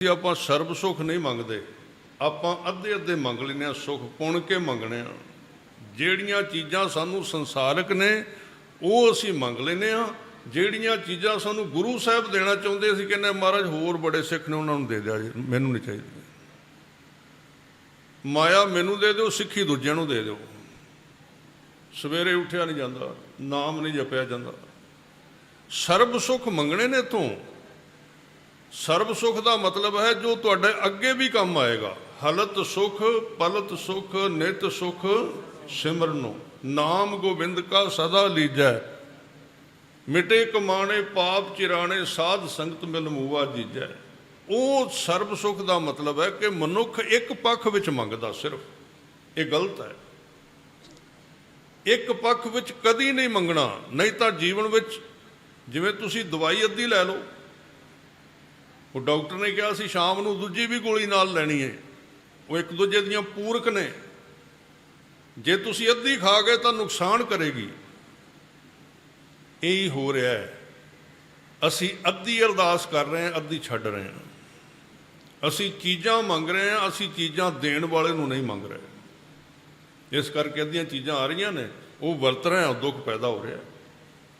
ਕਿ ਆਪਾਂ ਸਰਬ ਸੁਖ ਨਹੀਂ ਮੰਗਦੇ, ਆਪਾਂ ਅੱਧੇ ਅੱਧੇ ਮੰਗ ਲੈਂਦੇ ਆ ਸੁਖ ਪੁਣ ਕੇ ਮੰਗਣੇ ਆ ਜਿਹੜੀਆਂ ਚੀਜ਼ਾਂ ਸਾਨੂੰ ਸੰਸਾਰਕ ਨੇ, ਉਹ ਅਸੀਂ ਮੰਗ ਲੈਂਦੇ ਆ ਜਿਹੜੀਆਂ ਚੀਜ਼ਾਂ ਸਾਨੂੰ ਗੁਰੂ ਸਾਹਿਬ ਦੇਣਾ ਚਾਹੁੰਦੇ ਸੀ ਕਹਿੰਦੇ ਮਹਾਰਾਜ, ਹੋਰ ਬੜੇ ਸਿੱਖ ਨੇ, ਉਹਨਾਂ ਨੂੰ ਦੇ ਦਿਆ ਜੀ, ਮੈਨੂੰ ਨਹੀਂ ਚਾਹੀਦੀ। ਮਾਇਆ ਮੈਨੂੰ ਦੇ ਦਿਓ, ਸਿੱਖੀ ਦੂਜਿਆਂ ਨੂੰ ਦੇ ਦਿਓ। ਸਵੇਰੇ ਉੱਠਿਆ ਨਹੀਂ ਜਾਂਦਾ, ਨਾਮ ਨਹੀਂ ਜਪਿਆ ਜਾਂਦਾ। ਸਰਬ ਸੁਖ ਮੰਗਣੇ ਨੇ ਤੋਂ ਸਰਬ ਸੁਖ ਦਾ ਮਤਲਬ ਹੈ ਜੋ ਤੁਹਾਡੇ ਅੱਗੇ ਵੀ ਕੰਮ ਆਏਗਾ। ਹਲਤ ਸੁਖ, ਪਲਤ ਸੁਖ, ਨਿਤ ਸੁਖ, ਸਿਮਰਨੋ। ਨਾਮ ਗੋਬਿੰਦ ਕਾ ਸਦਾ ਲੀਜੈ। ਮਿਟੇ ਕਮਾਣੇ, ਪਾਪ ਚਿਰਾਣੇ, ਸਾਧ ਸੰਗਤ ਮਿਲ ਮੂਆ ਜੀਜੈ। ਉਹ ਸਰਬ ਸੁਖ ਦਾ ਮਤਲਬ ਹੈ ਕਿ ਮਨੁੱਖ ਇੱਕ ਪੱਖ ਵਿੱਚ ਮੰਗਦਾ ਸਿਰਫ। ਇਹ ਗਲਤ ਹੈ। ਇੱਕ ਪੱਖ ਵਿੱਚ ਕਦੀ ਨਹੀਂ ਮੰਗਣਾ, ਨਹੀਂ ਤਾਂ ਜੀਵਨ ਵਿੱਚ। ਜਿਵੇਂ ਤੁਸੀਂ ਦਵਾਈ ਅੱਧੀ ਲੈ ਲਓ। ਉਹ ਡਾਕਟਰ ਨੇ ਕਿਹਾ ਸੀ ਸ਼ਾਮ ਨੂੰ ਦੂਜੀ ਵੀ ਗੋਲੀ ਨਾਲ ਲੈਣੀ ਹੈ ਉਹ ਇੱਕ ਦੂਜੇ ਦੀਆਂ ਪੂਰਕ ਨੇ। ਜੇ ਤੁਸੀਂ ਅੱਧੀ ਖਾ ਗਏ ਤਾਂ ਨੁਕਸਾਨ ਕਰੇਗੀ। ਇਹੀ ਹੋ ਰਿਹਾ ਹੈ। ਅਸੀਂ ਅੱਧੀ ਅਰਦਾਸ ਕਰ ਰਹੇ ਹਾਂ, ਅੱਧੀ ਛੱਡ ਰਹੇ ਹਾਂ। ਅਸੀਂ ਚੀਜ਼ਾਂ ਮੰਗ ਰਹੇ ਹਾਂ, ਅਸੀਂ ਚੀਜ਼ਾਂ ਦੇਣ ਵਾਲੇ ਨੂੰ ਨਹੀਂ ਮੰਗ ਰਹੇ। ਇਸ ਕਰਕੇ ਅੱਧੀਆਂ ਚੀਜ਼ਾਂ ਆ ਰਹੀਆਂ ਨੇ, ਉਹ ਵਰਤ ਰਹੇ ਹਾਂ, ਦੁੱਖ ਪੈਦਾ ਹੋ ਰਿਹਾ ਹੈ।